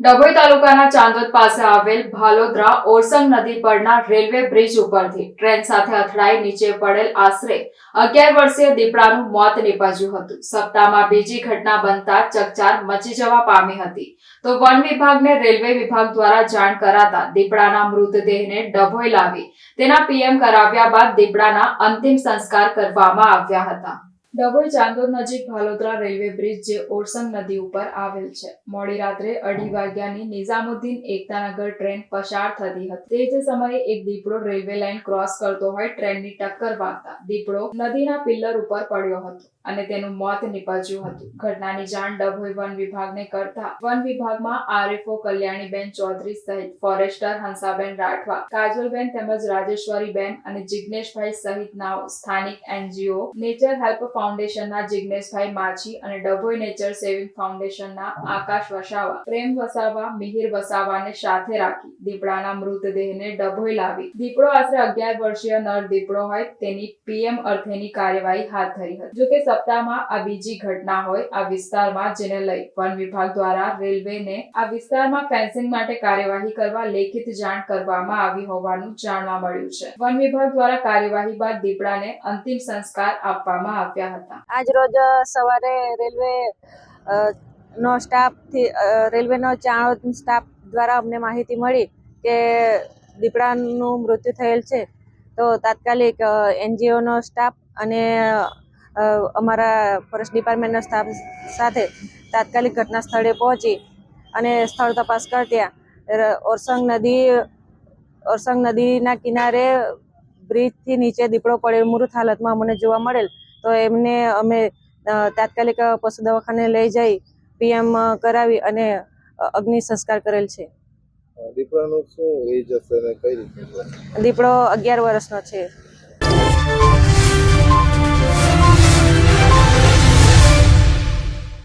ડભોઈ તાલુકાના ચાંદોદ પાસે આવેલ ભાલોદરા ઓરસંગ નદી પરના રેલવે બ્રિજ ઉપરથી ટ્રેન સાથે અથડાઈ નીચે પડેલ આશરે અગિયાર વર્ષીય દીપડાનું મોત નીપજ્યું હતું. સપ્તાહમાં બીજી ઘટના બનતા ચકચાર મચી જવા પામી હતી. તો વન વિભાગને રેલવે વિભાગ દ્વારા જાણ કરાતા દીપડાના મૃતદેહને ડભોઈ લાવી તેના પીએમ કરાવ્યા બાદ દીપડાના અંતિમ સંસ્કાર કરવામાં આવ્યા હતા. ડભોઈ ચાંદોદ નજીક ભાલોદરા રેલવે બ્રિજ જે ઓરસંગ નદી ઉપર આવેલ છે. મોડી રાત્રે અઢી વાગ્યાની નિઝામુદ્દીન એકતાનગર ટ્રેન પસાર થતી હતી. તે જ સમયે એક દીપડો રેલવે લાઇન ક્રોસ કરતો હોય, ટ્રેનની ટક્કર વાગતા દીપડો નદીના પિલ્લર ઉપર પડ્યો હતો. અને તેનું મોત નીપજ્યું હતું. ઘટનાની જાણ ડભોઈ વન વિભાગને કરતા વન વિભાગમાં આરએફઓ કલ્યાણીબેન ચૌધરી સહિત ફોરેસ્ટર હંસાબેન રાઠવા, કાજલબેન તેમજ રાજેશ્વરીબેન અને જિજ્ઞેશભાઈ સહિતના સ્થાનિક એનજીઓ, નેચર હેલ્પ ફાઉન્ડેશનના જિજ્ઞેશભાઈ માછી અને ડભોઈ નેચર સેવિંગ ફાઉન્ડેશનના આકાશ વસાવા, પ્રેમ વસાવા, મિહિર વસાવાને સાથે રાખી દીપડાના મૃતદેહને ડભોઈ લાવી. દીપડો આશરે અગિયાર વર્ષીય નર દીપડો હોય તેની પીએમ અર્થેની કાર્યવાહી હાથ ધરી હતી. જોકે સપ્તાહમાં આ બીજી ઘટના હોય આ વિસ્તારમાં જેને લઈ વન વિભાગ દ્વારા રેલવેને આ વિસ્તારમાં ફેન્સિંગ માટે કાર્યવાહી કરવા લેખિત જાણ કરવામાં આવી હોવાનું જાણવા મળ્યું છે. વન વિભાગ દ્વારા કાર્યવાહી બાદ દીપડાને અંતિમ સંસ્કાર આપવામાં આવ્યા હતા. આજ રોજ સવારે રેલવે નો સ્ટાફથી રેલવેનો ચાણોદ સ્ટાફ દ્વારા અમને માહિતી મળી કે દીપડાનું મૃત્યુ થયેલ છે. તો તાત્કાલિક એનજીઓનો સ્ટાફ અને અમારા ફોરેસ્ટ ડિપાર્ટમેન્ટના સ્ટાફ સાથે તાત્કાલિક ઘટના સ્થળે પહોંચી અને સ્થળ તપાસ કરત્યા ર- ઓરસંગ નદી ઓરસંગ નદીના કિનારે બ્રિજથી નીચે દીપડો પડેલ મૃત હાલતમાં અમને જોવા મળેલ. તો એમને અમે તાત્કાલિક પશુ દવાખાને લઈ જઈ પીએમ કરાવી અને અગ્નિ સંસ્કાર કરેલ છે. દીપડાનો શું એજ હશે ને કઈ રીતે? દીપડો અગિયાર વર્ષનો છે.